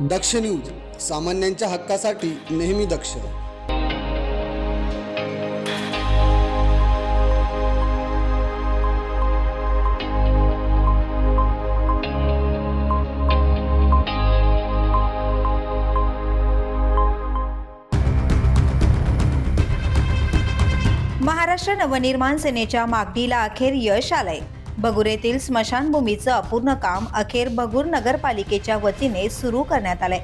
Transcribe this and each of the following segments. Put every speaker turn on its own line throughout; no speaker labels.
दक्ष news सामान्यांच्या हक्कासाठी नेहमी दक्ष.
महाराष्ट्र नवनिर्माण सेनेच्या मागणीला अखेर यश आलंय. भगुरेतील स्मशानभूमीचं अपूर्ण काम अखेर भगूर नगरपालिकेच्या वतीने सुरू करण्यात आलंय.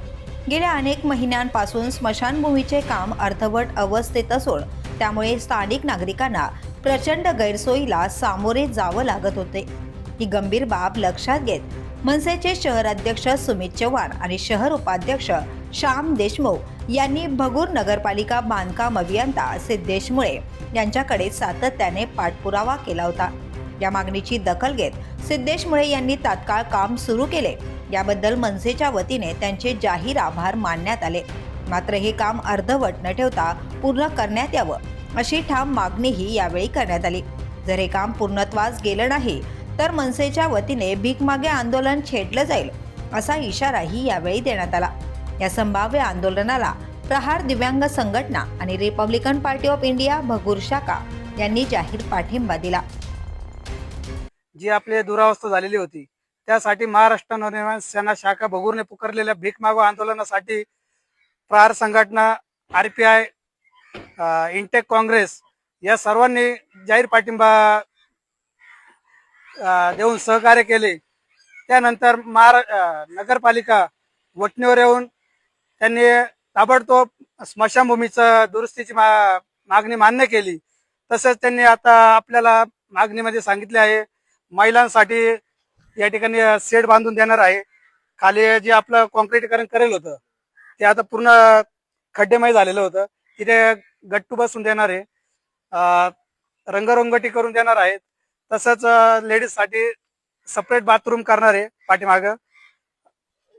गेल्या अनेक महिन्यांपासून स्मशानभूमीचे काम अर्धवट अवस्थेत असून त्यामुळे स्थानिक नागरिकांना प्रचंड गैरसोयीला सामोरे जावं लागत होते. ही गंभीर बाब लक्षात घेत मनसेचे शहराध्यक्ष सुमित चव्हाण आणि शहर उपाध्यक्ष श्याम देशमुख यांनी भगूर नगरपालिका बांधकाम अभियंता सिद्धेश मुळे यांच्याकडे सातत्याने पाठपुरावा केला होता. या मागणीची दखल घेत सिद्धेश मुळे यांनी तात्काळ काम सुरू केले. याबद्दल मनसेच्या वतीने त्यांचे जाहीर आभार मानण्यात आले. मात्र हे काम अर्धवट न ठेवता पूर्ण करण्यात यावं अशी ठाम मागणीही यावेळी करण्यात आली. जर हे काम पूर्णत्वास गेलं नाही तर मनसेच्या वतीने भीकमागे आंदोलन छेडलं जाईल असा इशाराही यावेळी देण्यात आला. या संभाव्य आंदोलनाला प्रहार दिव्यांग संघटना आणि Republican Party of India Bhagur शाखा यांनी जाहीर पाठिंबा दिला.
जी आपली दुरावस्था झालेली होती. त्यासाठी महाराष्ट्र नवनिर्माण सेना शाखा भगूरने पुकारलेल्या भीक मागो आंदोलनासाठी प्रहार संघटना R P I INTUC Congress या सर्वांनी जाहीर पाठिंबा देऊन सहकार्य केले. त्यानंतर महारा नगरपालिका वटणीवर येऊन त्यांनी ताबडतोब स्मशानभूमीचं दुरुस्तीची मा- मागणी मान्य केली. तसेच त्यांनी आता आपल्याला मागणीमध्ये सांगितले आहे महिलांसाठी या ठिकाणी शेड बांधून देणार आहे. खाली जे आपलं कॉन्क्रीटीकरण करेल होतं ते आता पूर्ण खड्डेमय झालेलं होतं. तिथे गट्टू बसून देणार आहे. रंगरंगटी करून देणार आहेत. तसंच लेडीजसाठी सपरेट बाथरूम करणार आहे पाठीमागं.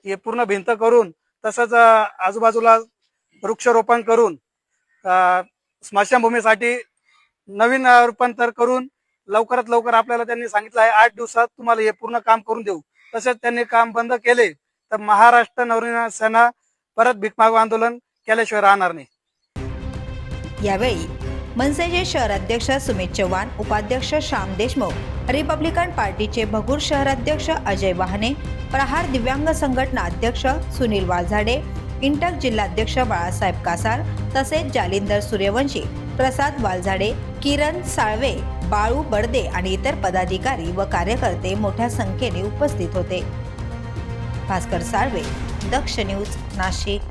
हे पूर्ण भिंत करून तसंच आजूबाजूला वृक्षारोपण करून स्मशानभूमीसाठी नवीन रूपांतर करून लवकरात लवकर आपल्याला त्यांनी सांगितलं आहे आठ दिवसात तुम्हाला हे पूर्ण काम करून देऊ. तसेच त्यांनी काम बंद केले तर महाराष्ट्र नवनिर्माण सेना परत भीकमागो आंदोलन केल्याशिवाय राहणार नाही.
यावेळी मनसेचे शहर अध्यक्ष सुमित चव्हाण उपाध्यक्ष श्याम देशमुख रिपब्लिकन पार्टीचे भगूर शहराध्यक्ष अजय वाहने प्रहार दिव्यांग संघटना अध्यक्ष सुनील वाझाडे इंटक जिल्हाध्यक्ष बाळासाहेब कासार तसेच जालिंदर सूर्यवंशी प्रसाद वालझाडे किरण साळवे बाळू बडदे आणि इतर पदाधिकारी व कार्यकर्ते मोठ्या संख्येने उपस्थित होते. भास्कर साळवे दक्ष न्यूज नाशिक.